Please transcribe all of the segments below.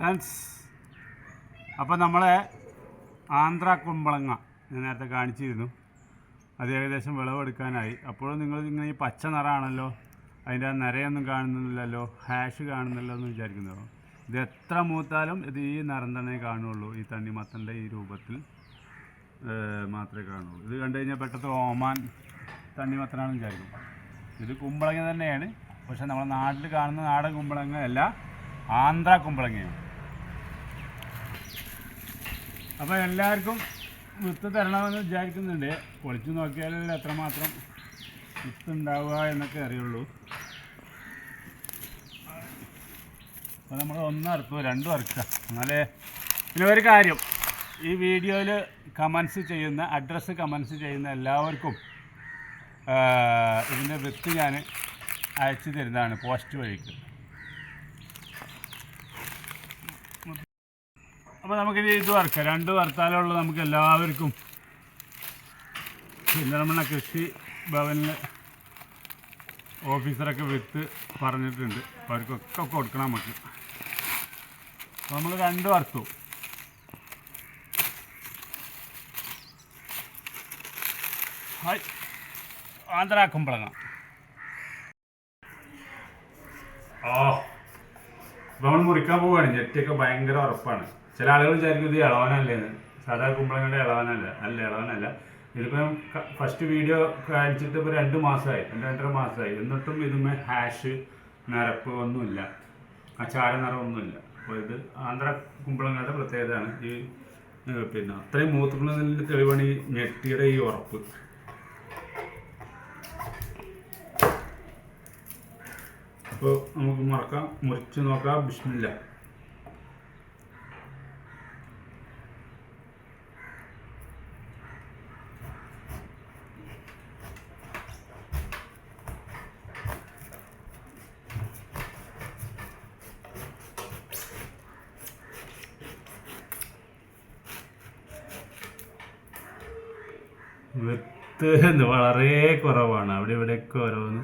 Friends അപ്പോൾ നമ്മളെ ആന്ധ്ര കുമ്പളങ്ങ ഞാൻ നേരത്തെ കാണിച്ചിരുന്നു. അത് ഏകദേശം വിളവെടുക്കാനായി. അപ്പോഴും നിങ്ങൾ ഇങ്ങനെ ഈ പച്ച നിറമാണല്ലോ അതിന്റെ ആ നിരയൊന്നും കാണുന്നില്ലല്ലോ ഹാഷ് കാണുന്നില്ലോ എന്ന് വിചാരിക്കുന്നതോ ഇത് എത്ര മൂത്താലും ഇത് ഈ നിറം തന്നെ കാണുള്ളൂ ഈ തണ്ണിമത്തന്റെ ഈ രൂപത്തിൽ മാത്രമേ കാണുള്ളൂ ഇത് കണ്ടു കഴിഞ്ഞാൽ പെട്ടെന്ന് ഓമാൻ തണ്ണിമത്തനാണെന്ന് വിചാരിക്കും. ഇത് കുമ്പളങ്ങ തന്നെയാണ് പക്ഷേ നമ്മുടെ നാട്ടിൽ കാണുന്ന നാടൻ കുമ്പളങ്ങ അല്ല ആന്ധ്ര കുമ്പളങ്ങയാണ്. അപ്പോൾ എല്ലാവർക്കും വിത്ത് തരണമെന്ന് വിചാരിക്കുന്നുണ്ട്. പൊളിച്ചു നോക്കിയാലല്ലേ എത്രമാത്രം വിത്ത് ഉണ്ടാവുക എന്നൊക്കെ അറിയുള്ളൂ. അപ്പോൾ നമ്മൾ ഒന്ന് അറുത്തു രണ്ടും അറക്കുക. എന്നാലേ പിന്നെ ഒരു കാര്യം. ഈ വീഡിയോയിൽ കമൻസ് ചെയ്യുന്ന അഡ്രസ്സ് കമൻസ് ചെയ്യുന്ന എല്ലാവർക്കും ഇതിന്റെ വിത്ത് ഞാൻ അയച്ചു തരുന്നതാണ് പോസ്റ്റ് വഴിക്ക്. അപ്പോൾ നമുക്കിനി ഇത് വറുക്കാം. രണ്ട് വർത്താലുള്ള നമുക്ക് എല്ലാവർക്കും ചിന്തമണ്ണ കൃഷി ഭവനിൽ ഓഫീസറൊക്കെ വിത്ത് പറഞ്ഞിട്ടുണ്ട്. അപ്പോൾ അവർക്കൊക്കെ കൊടുക്കണം നമുക്ക്. അപ്പോൾ നമ്മൾ രണ്ട് വറുത്തു. ഹായ്. ആന്ധ്ര കുമ്പളങ്ങ ഓ നമ്മൾ മുറിക്കാൻ പോവുകയാണ് ഞെട്ടിയൊക്കെ ഭയങ്കര ഉറപ്പാണ്. ചില ആളുകൾ വിചാരിക്കും ഇത് ഇളവനല്ലേന്ന് സാധാ കുമ്പളങ്ങളുടെ ഇളവനല്ല. അല്ല ഇളവനല്ല. ഇതിപ്പം ഫസ്റ്റ് വീഡിയോ കാണിച്ചിട്ട് ഇപ്പോൾ രണ്ട് മാസമായി. രണ്ട് രണ്ടര മാസമായി. എന്നിട്ടും ഇതുമേ ഹാഷ് നിരപ്പ് ഒന്നുമില്ല. ആ ചാര നിറമൊന്നുമില്ല അപ്പോൾ ഇത് ആന്ധ്ര കുമ്പളങ്ങളുടെ പ്രത്യേകതയാണ്. ഈ പിന്നെ അത്രയും മൂത്തുകളിൽ തെളിവാണ് ഈ ഞെട്ടിയുടെ ഈ ഉറപ്പ്. അപ്പോൾ നമുക്ക് മറക്കാം. മുറിച്ച് നോക്കാം. ബിസ്മില്ല. വിത്ത് വളരെ കുറവാണ്. അവിടെ ഇവിടെയൊക്കെ ഓരോന്ന്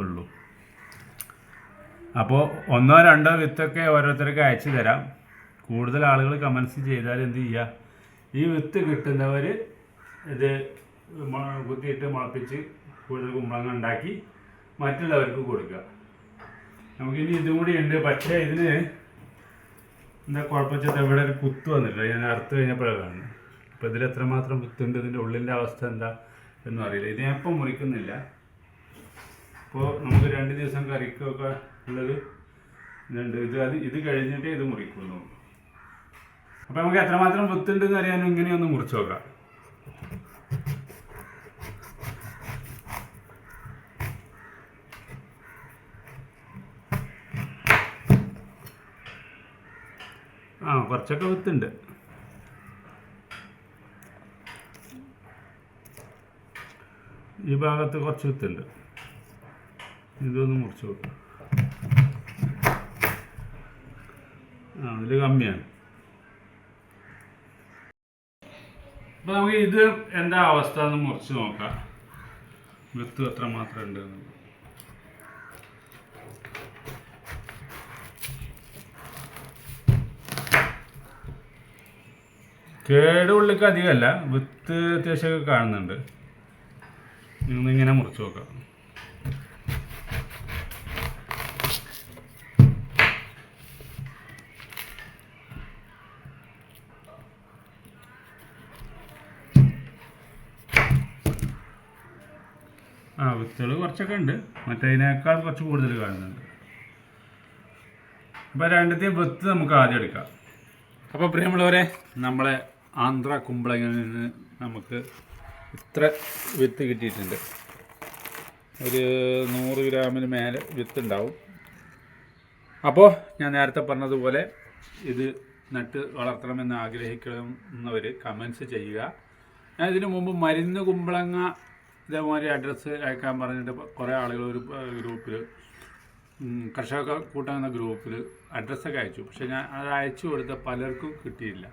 ഉള്ളൂ. അപ്പോൾ ഒന്നോ രണ്ടോ വിത്തൊക്കെ ഓരോരുത്തർക്ക് അയച്ചു തരാം. കൂടുതൽ ആളുകൾ കമൻസ് ചെയ്താൽ എന്ത് ചെയ്യുക ഈ വിത്ത് കിട്ടുന്നവർ ഇത് കുത്തിയിട്ട് മുളപ്പിച്ച് കൂടുതൽ കുമ്പളങ്ങ ഉണ്ടാക്കി മറ്റുള്ളവർക്ക് കൊടുക്കുക. നമുക്കിനി ഇതും കൂടി ഉണ്ട്. പക്ഷേ ഇതിന് എന്താ കുഴപ്പമില്ല ഇവിടെ ഒരു കുത്ത് വന്നിട്ടില്ല ഞാൻ അറുത്ത് കഴിഞ്ഞപ്പോഴാണ് അപ്പോൾ ഇതിൽ എത്രമാത്രം വിത്തുണ്ട് ഇതിന്റെ ഉള്ളിന്റെ അവസ്ഥ എന്താ എന്നും അറിയില്ല. ഇത് ഞാൻ ഇപ്പം മുറിക്കുന്നില്ല. ഇപ്പോൾ നമുക്ക് രണ്ട് ദിവസം കറിക്കൊക്കെ ഉള്ളത് ഇതുണ്ട്. ഇത് അത് ഇത് കഴിഞ്ഞിട്ടേ ഇത് മുറിക്കുന്നു അപ്പോൾ നമുക്ക് എത്രമാത്രം വിത്തുണ്ടെന്ന് അറിയാനും? ഇങ്ങനെയൊന്ന് മുറിച്ച് നോക്കാം. ആ കുറച്ചൊക്കെ വിത്തുണ്ട്. ഈ ഭാഗത്ത് കുറച്ച് വിത്തുണ്ട്. ഇതൊന്ന് മുറിച്ച് ആ ഇതിൽ കമ്മിയാണ്. അപ്പോൾ നമുക്ക് ഇത് എന്താ അവസ്ഥ എന്ന് മുറിച്ച് നോക്കാം. വിത്ത് എത്ര മാത്രം ഉണ്ട് എന്നുള്ളത്. കേടുള്ളിക്ക് അധികമല്ല. വിത്ത് അത്യാവശ്യമൊക്കെ കാണുന്നുണ്ട്. ഇങ്ങനെ മുറിച്ച് നോക്കാം ആ വിത്തുകൾ കുറച്ചൊക്കെ ഉണ്ട്. മറ്റേതിനേക്കാൾ കുറച്ച് കൂടുതൽ കാണുന്നുണ്ട്. അപ്പോൾ രണ്ടത്തെയും വിത്ത് നമുക്ക് ആദ്യം എടുക്കാം. അപ്പോൾ പ്രിയമുള്ളവരെ നമ്മളെ ആന്ധ്ര കുമ്പളങ്ങളിൽ നിന്ന് നമുക്ക് ഇത്ര വിത്ത് കിട്ടിയിട്ടുണ്ട്. ഒരു നൂറ് ഗ്രാമിന് മേലെ വിത്ത് ഉണ്ടാവും. അപ്പോൾ ഞാൻ നേരത്തെ പറഞ്ഞതുപോലെ ഇത് നട്ട് വളർത്തണമെന്ന് ആഗ്രഹിക്കുന്നവർ കമൻസ് ചെയ്യുക. ഞാൻ ഇതിനു മുമ്പ് മരുന്ന് കുമ്പളങ്ങ ഇതേമാതിരി അഡ്രസ്സ് അയക്കാൻ പറഞ്ഞിട്ട് കുറേ ആളുകൾ ഒരു ഗ്രൂപ്പിൽ കർഷക കൂട്ടം എന്ന ഗ്രൂപ്പിൽ അഡ്രസ്സൊക്കെ അയച്ചു. പക്ഷേ ഞാൻ അത് അയച്ചു കൊടുത്ത പലർക്കും കിട്ടിയില്ല.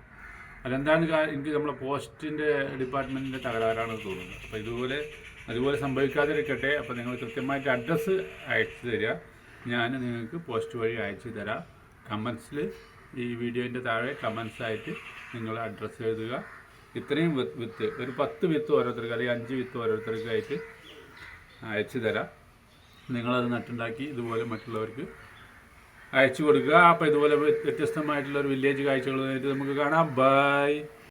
അതെന്താണ് എനിക്ക് നമ്മളെ പോസ്റ്റിന്റെ ഡിപ്പാർട്ട്മെന്റിന്റെ തകരാറാണെന്ന് തോന്നുന്നത് അപ്പോൾ ഇതുപോലെ അതുപോലെ സംഭവിക്കാതിരിക്കട്ടെ. അപ്പോൾ നിങ്ങൾ കൃത്യമായിട്ട് അഡ്രസ്സ് അയച്ചു തരിക. ഞാൻ നിങ്ങൾക്ക് പോസ്റ്റ് വഴി അയച്ചു തരാം. കമൻസിൽ ഈ വീഡിയോന്റെ താഴെ കമൻസായിട്ട് നിങ്ങൾ അഡ്രസ്സ് എഴുതുക. ഇത്രയും വിത്ത് ഒരു പത്ത് വിത്ത് ഓരോരുത്തർക്ക് അല്ലെങ്കിൽ അഞ്ച് വിത്ത് ഓരോരുത്തർക്കായിട്ട് അയച്ചു തരാം. നിങ്ങളത് നട്ടുണ്ടാക്കി ഇതുപോലെ മറ്റുള്ളവർക്ക് അയച്ചു കൊടുക്കുക. അപ്പോൾ ഇതുപോലെ വ്യത്യസ്തമായിട്ടുള്ള ഒരു വില്ലേജ് കാഴ്ചകളുമായിട്ട് നമുക്ക് കാണാം. ബൈ